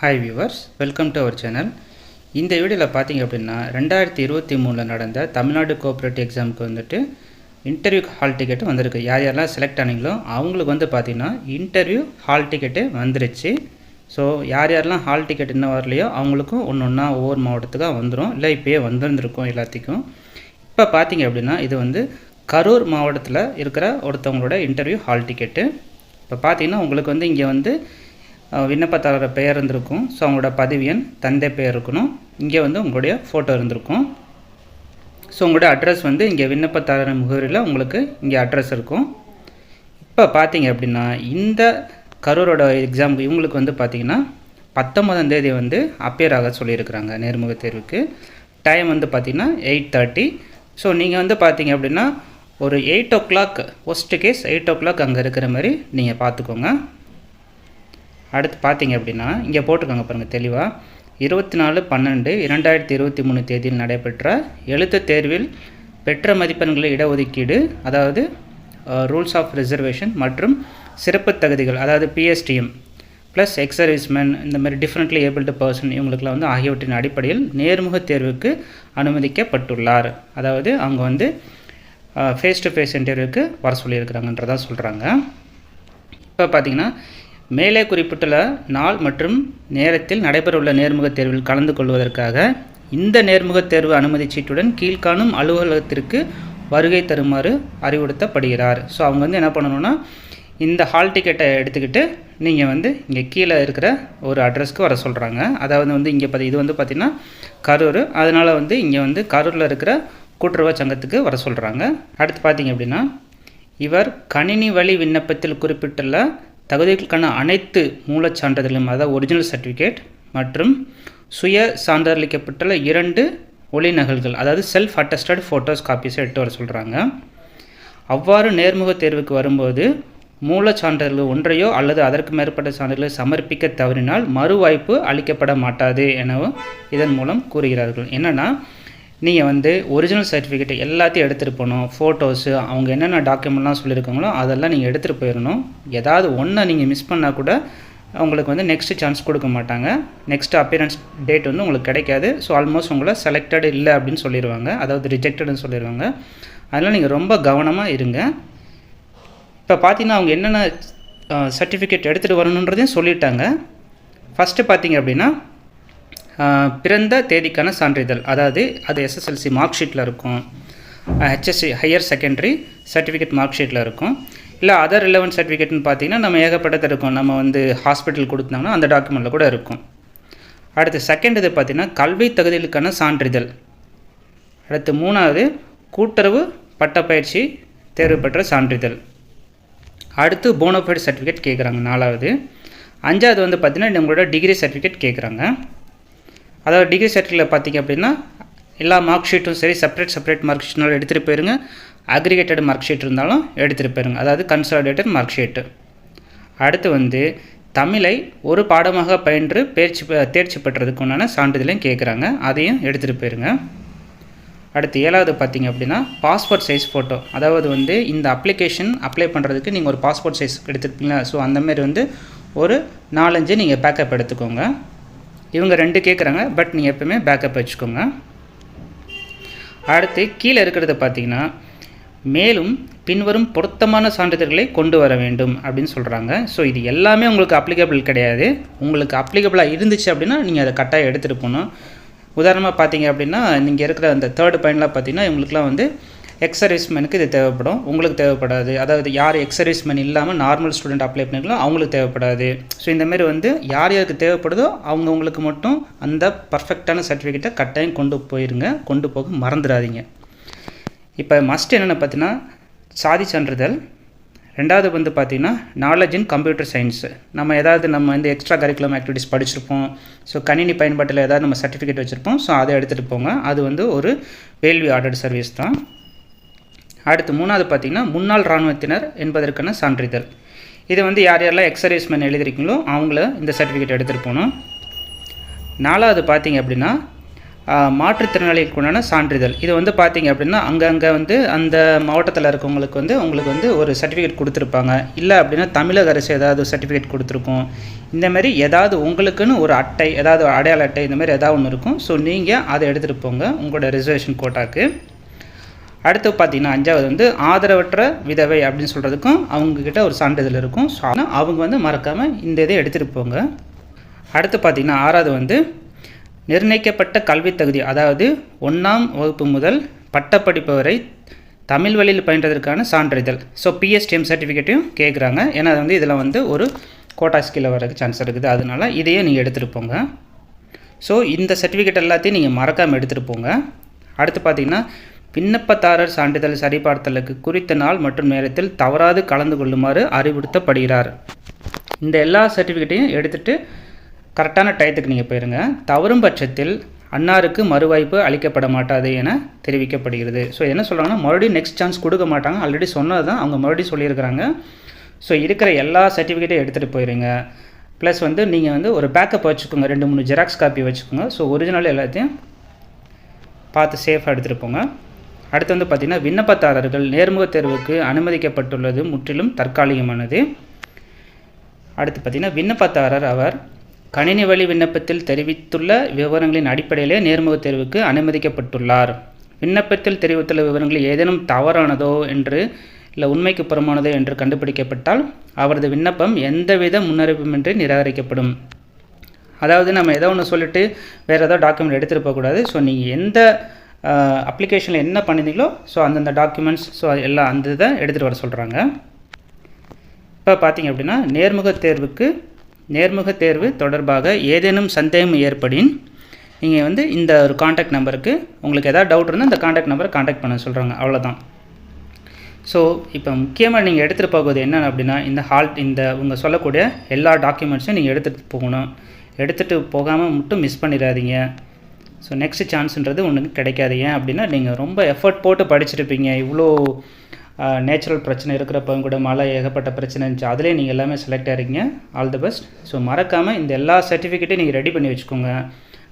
Hi viewers welcome to our channel இந்த வீடியோவில் பார்த்தீங்க அப்படின்னா ரெண்டாயிரத்தி இருபத்தி மூணில் நடந்த தமிழ்நாடு கோஆப்ரேட்டிவ் எக்ஸாமுக்கு வந்துட்டு இன்டர்வியூ ஹால் டிக்கெட் வந்திருக்கு. யார் யாரெல்லாம் செலக்ட் ஆனீங்களோ அவங்களுக்கு வந்து பார்த்திங்கன்னா இன்டர்வியூ ஹால் டிக்கெட்டு வந்துருச்சு. ஸோ யார் யாரெல்லாம் ஹால் டிக்கெட் இன்னும் வரலையோ அவங்களுக்கும் ஒன்று ஒன்றா ஒவ்வொரு மாவட்டத்துக்காக வந்துடும் இல்லை இப்போயே வந்துருந்துருக்கும் எல்லாத்துக்கும். இப்போ பார்த்தீங்க அப்படின்னா இது வந்து கரூர் மாவட்டத்தில் இருக்கிற ஒருத்தவங்களோட இன்டர்வியூ ஹால் டிக்கெட்டு இப்போ பார்த்தீங்கன்னா உங்களுக்கு வந்து இங்கே வந்து விண்ணப்பதாரர் பெயர் இருந்திருக்கும். ஸோ அவங்களோட பதிவு எண் தந்தை பெயர் இருக்கணும். இங்கே வந்து உங்களுடைய ஃபோட்டோ இருந்திருக்கும். ஸோ உங்களோட அட்ரஸ் வந்து இங்கே விண்ணப்பதாரர் முகவரியில் உங்களுக்கு இங்கே அட்ரஸ் இருக்கும். இப்போ பார்த்தீங்க அப்படின்னா இந்த கரூரோட எக்ஸாம் இவங்களுக்கு வந்து பார்த்தீங்கன்னா பத்தொம்பதாம் தேதி வந்து அப்பியர் ஆக சொல்லியிருக்கிறாங்க நேர்முக தேர்வுக்கு. டைம் வந்து பார்த்திங்கன்னா எயிட் தேர்ட்டி ஸோ நீங்கள் வந்து பார்த்தீங்க அப்படின்னா ஒரு eight o'clock worst case eight o'clock அங்கே இருக்கிற மாதிரி நீங்கள் பார்த்துக்கோங்க. அடுத்து பார்த்தீங்க அப்படின்னா இங்கே போட்டிருக்காங்க பாருங்கள் தெளிவாக இருபத்தி நாலு பன்னெண்டு இரண்டாயிரத்தி இருபத்தி மூணு தேதியில் நடைபெற்ற எழுத்து தேர்வில் பெற்ற மதிப்பெண்களை இடஒதுக்கீடு அதாவது ரூல்ஸ் ஆஃப் ரிசர்வேஷன் மற்றும் சிறப்பு தகுதிகள் அதாவது பிஎஸ்டிஎம் ப்ளஸ் எக்ஸ் சர்வீஸ்மேன் இந்த மாதிரி டிஃப்ரெண்ட்லி ஏபிள்டு பர்சன் இவங்களுக்குலாம் வந்து ஆகியவற்றின் அடிப்படையில் நேர்முக தேர்வுக்கு அனுமதிக்கப்பட்டுள்ளார். அதாவது அவங்க வந்து ஃபேஸ் டு ஃபேஸ் இன்டர்வியூக்கு வர சொல்லியிருக்கிறாங்கன்றதான் சொல்கிறாங்க இப்போ பார்த்தீங்கன்னா மேலே குறிப்பிட்டுள்ள நாள் மற்றும் நேரத்தில் நடைபெறவுள்ள நேர்முகத் தேர்வில் கலந்து கொள்வதற்காக இந்த நேர்முகத் தேர்வு அனுமதி சீட்டுடன் கீழ்காணும் அலுவலகத்திற்கு வருகை தருமாறு அறிவுறுத்தப்படுகிறார். ஸோ அவங்க வந்து என்ன பண்ணணும்னா இந்த ஹால் டிக்கெட்டை எடுத்துக்கிட்டு நீங்கள் வந்து இங்கே கீழே இருக்கிற ஒரு அட்ரஸ்க்கு வர சொல்கிறாங்க அதாவது வந்து இங்கே பார்த்தி இது வந்து பார்த்திங்கன்னா கரூர். அதனால் வந்து இங்கே வந்து கரூரில் இருக்கிற கூட்டுறவு சங்கத்துக்கு வர சொல்கிறாங்க அடுத்து பார்த்தீங்க அப்படின்னா இவர் கணினி வழி விண்ணப்பத்தில் குறிப்பிட்டுள்ள தகுதிகளுக்கான அனைத்து மூலச் சான்றிதழும் அதாவது ஒரிஜினல் சர்டிஃபிகேட் மற்றும் சுய சான்றளிக்கப்பட்டுள்ள இரண்டு ஒளி நகல்கள் அதாவது செல்ஃப் அட்டஸ்டட் ஃபோட்டோஸ் காப்பீஸை எடுத்து வர சொல்கிறாங்க அவ்வாறு நேர்முக தேர்வுக்கு வரும்போது மூலச் சான்றிதழ் ஒன்றையோ அல்லது அதற்கு மேற்பட்ட சான்றிதழ்களை சமர்ப்பிக்க தவறினால் மறுவாய்ப்பு அளிக்கப்பட மாட்டாது எனவும் இதன் மூலம் கூறுகிறார்கள். என்னென்னா நீங்கள் வந்து ஒரிஜினல் சர்டிஃபிகேட் எல்லாத்தையும் எடுத்துகிட்டு போகணும். ஃபோட்டோஸு அவங்க என்னென்ன டாக்குமெண்ட்லாம் சொல்லியிருக்காங்களோ அதெல்லாம் நீங்கள் எடுத்துகிட்டு போயிடணும். ஏதாவது ஒன்றை நீங்கள் மிஸ் பண்ணால் கூட உங்களுக்கு வந்து நெக்ஸ்ட் சான்ஸ் கொடுக்க மாட்டாங்க. நெக்ஸ்ட் அப்பியரன்ஸ் டேட் வந்து உங்களுக்கு கிடைக்காது. ஸோ ஆல்மோஸ்ட் உங்களை செலக்டட் இல்லை அப்படின்னு சொல்லிடுவாங்க. அதாவது ரிஜெக்டட்னு சொல்லிடுவாங்க. அதனால் நீங்கள் ரொம்ப கவனமாக இருங்க. இப்போ பார்த்தீங்கன்னா அவங்க என்னென்ன சர்டிஃபிகேட் எடுத்துகிட்டு வரணுன்றதையும் சொல்லிட்டாங்க. ஃபஸ்ட்டு பார்த்தீங்க அப்படின்னா பிறந்த தேதிக்கான சான்றிதழ். அதாவது அது எஸ்எஸ்எல்சி மார்க் ஷீட்டில் இருக்கும். HSC higher secondary certificate mark ஷீட்டில் இருக்கும். இல்லை அதர் ரிலவெண்ட் சர்டிஃபிகேட்னு பார்த்தீங்கன்னா நம்ம ஏகப்பட்டது இருக்கும். நம்ம வந்து ஹாஸ்பிட்டல் கொடுத்தாங்கன்னா அந்த டாக்குமெண்ட்டில் கூட இருக்கும். அடுத்து செகண்ட் இது பார்த்திங்கன்னா கல்வி தகுதிகளுக்கான சான்றிதழ். அடுத்து மூணாவது கூட்டுறவு பட்டப்பயிற்சி தேர்வு பெற்ற சான்றிதழ். அடுத்து போனோஃபைட் சர்டிஃபிகேட் கேட்குறாங்க நாலாவது. அஞ்சாவது வந்து பார்த்திங்கன்னா உங்களோட டிகிரி சர்டிஃபிகேட் கேட்குறாங்க அதாவது டிகிரி சர்டிஃபிகேட்டில் பார்த்தீங்க அப்படின்னா எல்லா மார்க் ஷீட்டும் சரி செப்பரேட் செப்பரேட் மார்க் ஷீட்னாலும் எடுத்துகிட்டு போயிருங்க. அக்ரிகேட்டட் மார்க் ஷீட் இருந்தாலும் எடுத்துகிட்டு போயிருங்க. அதாவது கன்சாலிடேட்டட் மார்க் ஷீட்டு அடுத்து வந்து தமிழை ஒரு பாடமாக பயின்று தேர்ச்சி தேர்ச்சி பெற்றதுக்கு உண்டான சான்றிதழையும் கேட்குறாங்க அதையும் எடுத்துகிட்டு போயிருங்க. அடுத்து ஏழாவது பார்த்தீங்க அப்படின்னா பாஸ்போர்ட் சைஸ் ஃபோட்டோ அதாவது வந்து இந்த அப்ளிகேஷன் அப்ளை பண்ணுறதுக்கு நீங்கள் ஒரு பாஸ்போர்ட் சைஸ் எடுத்துருப்பீங்களா? ஸோ அந்தமாரி வந்து ஒரு நாலஞ்சு நீங்கள் பேக்கப் எடுத்துக்கோங்க. இவங்க ரெண்டு கேட்குறாங்க பட் நீங்கள் எப்பவுமே பேக்கப் வச்சுக்கோங்க. அடுத்து கீழே இருக்கிறத பார்த்தீங்கன்னா மேலும் பின்வரும் பொருத்தமான சான்றிதழ்களை கொண்டு வர வேண்டும் அப்படின்னு சொல்கிறாங்க ஸோ இது எல்லாமே உங்களுக்கு அப்ளிகபிள் கிடையாது. உங்களுக்கு அப்ளிகபிளாக இருந்துச்சு அப்படின்னா நீங்கள் அதை கட்டாயம் எடுத்துகிட்டு போகணும். உதாரணமாக பார்த்தீங்க அப்படின்னா நீங்கள் இருக்கிற அந்த தேர்ட் பாயிண்ட்லாம் பார்த்தீங்கன்னா இவங்களுக்குலாம் வந்து எக்ஸ் சர்வீஸ்மேனுக்கு இது தேவைப்படும். உங்களுக்கு தேவைப்படாது. அதாவது யார் எக்ஸ் சர்வீஸ்மேன் இல்லாமல் நார்மல் ஸ்டூடெண்ட் அப்ளை பண்ணிக்கலாம் அவங்களுக்கு தேவைப்படாது. ஸோ இந்தமாரி வந்து யார் யாருக்கு தேவைப்படுதோ அவங்கவுங்களுக்கு மட்டும் அந்த பர்ஃபெக்டான சர்டிஃபிகேட்டை கட்டாயம் கொண்டு போயிருங்க. கொண்டு போக மறந்துடாதீங்க. இப்போ மஸ்ட் என்னென்ன பார்த்தீங்கன்னா சாதி சான்றிதழ். ரெண்டாவது வந்து பார்த்திங்கன்னா நாலேஜ் இன் கம்ப்யூட்டர் சயின்ஸு நம்ம ஏதாவது நம்ம வந்து எக்ஸ்ட்ரா கரிக்குலம் ஆக்டிவிட்டிஸ் படிச்சிருப்போம். ஸோ கணினி பயன்பாட்டில் ஏதாவது நம்ம சர்டிஃபிகேட் வச்சுருப்போம். ஸோ அதை எடுத்துகிட்டு போங்க. அது வந்து ஒரு வேள்வி ஆர்டர் சர்வீஸ் தான். அடுத்து மூணாவது பார்த்திங்கன்னா முன்னாள் இராணுவத்தினர் என்பதற்கான சான்றிதழ். இது வந்து யார் யாரெல்லாம் எக்ஸ் சர்வீஸ்மேன் எழுதிருக்கீங்களோ அவங்கள இந்த சர்டிஃபிகேட் எடுத்துகிட்டு போகணும். நாலாவது பார்த்தீங்க அப்படின்னா மாற்றுத்திறனாளிகளுக்கு உண்டான சான்றிதழ். இது வந்து பார்த்தீங்க அப்படின்னா அங்கங்கே வந்து அந்த மாவட்டத்தில் இருக்கவங்களுக்கு வந்து உங்களுக்கு வந்து ஒரு சர்டிஃபிகேட் கொடுத்துருப்பாங்க. இல்லை அப்படின்னா தமிழக அரசு ஏதாவது சர்டிஃபிகேட் கொடுத்துருக்கோம். இந்தமாரி ஏதாவது உங்களுக்குன்னு ஒரு அட்டை ஏதாவது அடையாள அட்டை இந்தமாதிரி ஏதாவது ஒன்று இருக்கும். ஸோ நீங்கள் அதை எடுத்துகிட்டு போங்க உங்களோட ரிசர்வேஷன் கோட்டாக்கு அடுத்து பார்த்தீங்கன்னா அஞ்சாவது வந்து ஆதரவற்ற விதவை அப்படின்னு சொல்கிறதுக்கும் அவங்கக்கிட்ட ஒரு சான்றிதழ் இருக்கும். ஸோ அவங்க வந்து மறக்காமல் இந்த இதை எடுத்துகிட்டு போங்க. அடுத்து பார்த்தீங்கன்னா ஆறாவது வந்து நிர்ணயிக்கப்பட்ட கல்வித் தகுதி அதாவது ஒன்றாம் வகுப்பு முதல் பட்டப்படிப்பு வரை தமிழ் வழியில் பயின்றதற்கான சான்றிதழ் ஸோ பிஎஸ்டிஎம் சர்டிஃபிகேட்டையும் கேட்குறாங்க ஏன்னா அது வந்து இதில் வந்து ஒரு கோட்டா ஸ்கில்ல வரதுக்கு சான்ஸ் இருக்குது. அதனால் இதையே நீங்கள் எடுத்துகிட்டு போங்க. ஸோ இந்த சர்டிஃபிகேட் எல்லாத்தையும் நீங்கள் மறக்காமல் எடுத்துகிட்டு போங்க. அடுத்து பார்த்தீங்கன்னா விண்ணப்பதாரர் சான்றிதழ் சரிபார்த்தலுக்கு குறித்த நாள் மற்றும் நேரத்தில் தவறாது கலந்து கொள்ளுமாறு அறிவுறுத்தப்படுகிறார். இந்த எல்லா சர்டிஃபிகேட்டையும் எடுத்துகிட்டு கரெக்டான டயத்துக்கு நீங்கள் போயிருங்க. தவறும் பட்சத்தில் அன்னாருக்கு மறுவாய்ப்பு அளிக்கப்பட மாட்டாது என தெரிவிக்கப்படுகிறது. ஸோ என்ன சொல்கிறாங்கன்னா மறுபடியும் நெக்ஸ்ட் சான்ஸ் கொடுக்க மாட்டாங்க. ஆல்ரெடி சொன்னது தான் அவங்க மறுபடியும் சொல்லியிருக்கிறாங்க. ஸோ இருக்கிற எல்லா சர்டிஃபிகேட்டையும் எடுத்துகிட்டு போயிருங்க. ப்ளஸ் வந்து நீங்கள் வந்து ஒரு பேக்கப் வச்சுக்கோங்க. ரெண்டு மூணு ஜெராக்ஸ் காப்பி வச்சுக்கோங்க. ஸோ ஒரிஜினல் எல்லாத்தையும் பார்த்து சேஃபாக எடுத்துகிட்டு போங்க. அடுத்து வந்து பார்த்திங்கன்னா விண்ணப்பதாரர்கள் நேர்முக தேர்வுக்கு அனுமதிக்கப்பட்டுள்ளது முற்றிலும் தற்காலிகமானது. அடுத்து பார்த்திங்கன்னா விண்ணப்பதாரர் அவர் கணினி வழி விண்ணப்பத்தில் தெரிவித்துள்ள விவரங்களின் அடிப்படையிலே நேர்முக தேர்வுக்கு அனுமதிக்கப்பட்டுள்ளார். விண்ணப்பத்தில் தெரிவித்துள்ள விவரங்கள் ஏதேனும் தவறானதோ என்று இல்லை உண்மைக்கு புறமானதோ என்று கண்டுபிடிக்கப்பட்டால் அவரது விண்ணப்பம் எந்தவித முன்னறிவிப்புமின்றி நிராகரிக்கப்படும். அதாவது நம்ம ஏதோ ஒன்று சொல்லிட்டு வேறு ஏதோ டாக்குமெண்ட் எடுத்துகிட்டு போகக்கூடாது. ஸோ நீங்கள் எந்த அப்ளிகேஷனில் என்ன பண்ணியிருந்தீங்களோ ஸோ அந்தந்த டாக்குமெண்ட்ஸ் ஸோ எல்லாம் அந்த இதை எடுத்துகிட்டு வர சொல்கிறாங்க இப்போ பார்த்தீங்க அப்படின்னா நேர்முக தேர்வுக்கு நேர்முக தேர்வு தொடர்பாக ஏதேனும் சந்தேகம் ஏற்படின் நீங்கள் வந்து இந்த ஒரு காண்டாக்ட் நம்பருக்கு உங்களுக்கு எதாவது டவுட் இருந்தால் இந்த காண்டாக்ட் நம்பரை காண்டாக்ட் பண்ண சொல்கிறாங்க அவ்வளோதான் ஸோ இப்போ முக்கியமாக நீங்கள் எடுத்துகிட்டு போகிறது என்னென்ன அப்படின்னா இந்த ஹால் இந்த உங்கள் சொல்லக்கூடிய எல்லா டாக்குமெண்ட்ஸும் நீங்கள் எடுத்துகிட்டு போகணும். எடுத்துகிட்டு போகாமல் மட்டும் மிஸ் பண்ணிடாதீங்க. ஸோ நெக்ஸ்ட் சான்ஸுன்றது ஒன்றுக்கு கிடைக்காது. ஏன் அப்படின்னா நீங்கள் ரொம்ப எஃபர்ட் போட்டு படிச்சிருப்பீங்க. இவ்வளோ நேச்சுரல் பிரச்சனை இருக்கிறப்ப கூட மழை ஏகப்பட்ட பிரச்சனை இருந்துச்சு. அதிலே நீங்கள் எல்லாமே செலக்ட் ஆகிறீங்க ஆல் தி பெஸ்ட் ஸோ மறக்காமல் இந்த எல்லா சர்டிஃபிகேட்டையும் நீங்கள் ரெடி பண்ணி வச்சுக்கோங்க.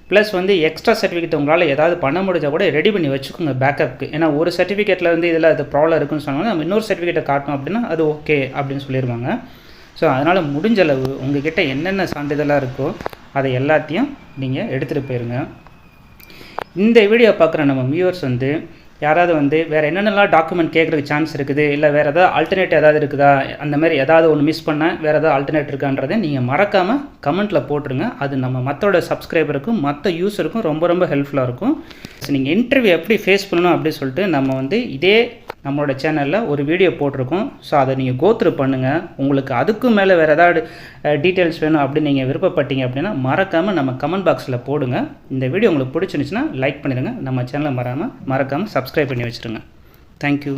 ப்ளஸ் வந்து எக்ஸ்ட்ரா சர்டிஃபிகேட் உங்களால் ஏதாவது பண்ண முடிஞ்சால் கூட ரெடி பண்ணி வச்சுக்கோங்க பேக்கப்புக்கு ஏன்னா ஒரு சர்டிஃபிகேட்டில் வந்து இதில் அது ப்ராப்ளம் இருக்குன்னு சொன்னாங்க நம்ம இன்னொரு சர்டிஃபிகேட்டை காட்டணும் அப்படின்னா அது ஓகே அப்படின்னு சொல்லிடுவாங்க ஸோ அதனால் முடிஞ்ச அளவு உங்ககிட்ட என்னென்ன சான்றிதழாக இருக்கோ அதை எல்லாத்தையும் நீங்கள் எடுத்துகிட்டு போயிருங்க. இந்த வீடியோ பார்க்குற நம்ம வியூவர்ஸ் வந்து யாராவது வந்து வேறு என்னென்னலாம் டாக்குமெண்ட் கேட்குறதுக்கு சான்ஸ் இருக்குது இல்லை வேறு ஏதாவது ஆல்டர்னேட் ஏதாவது இருக்குதா அந்த மாதிரி ஏதாவது ஒன்று மிஸ் பண்ண வேறு ஏதாவது ஆல்டர்னேட் இருக்கான்றதை நீங்கள் மறக்காமல் கமெண்ட்டில் போட்டுருங்க. அது நம்ம மற்றோட சப்ஸ்கிரைபருக்கும் மற்ற யூஸருக்கும் ரொம்ப ரொம்ப ஹெல்ப்ஃபுல்லாக இருக்கும். ஸோ நீங்கள் இன்டர்வியூ எப்படி ஃபேஸ் பண்ணணும் அப்படின்னு சொல்லிட்டு நம்ம வந்து இதே நம்மளோட சேனலில் ஒரு வீடியோ போட்டிருக்கோம். ஸோ அதை நீங்கள் கோத்ரு பண்ணுங்கள் உங்களுக்கு அதுக்கும் மேலே வேறு ஏதாவது டீட்டெயில்ஸ் வேணும் அப்படின்னு நீங்கள் விருப்பப்பட்டீங்க அப்படின்னா மறக்காமல் நம்ம கமெண்ட் பாக்ஸில் போடுங்க. இந்த வீடியோ உங்களுக்கு பிடிச்சிருந்துச்சுன்னா லைக் பண்ணிடுங்க. நம்ம சேனலை மறாமல் மறக்காமல் சப்ஸ்கிரைப் பண்ணி வச்சுருங்க. தேங்க்யூ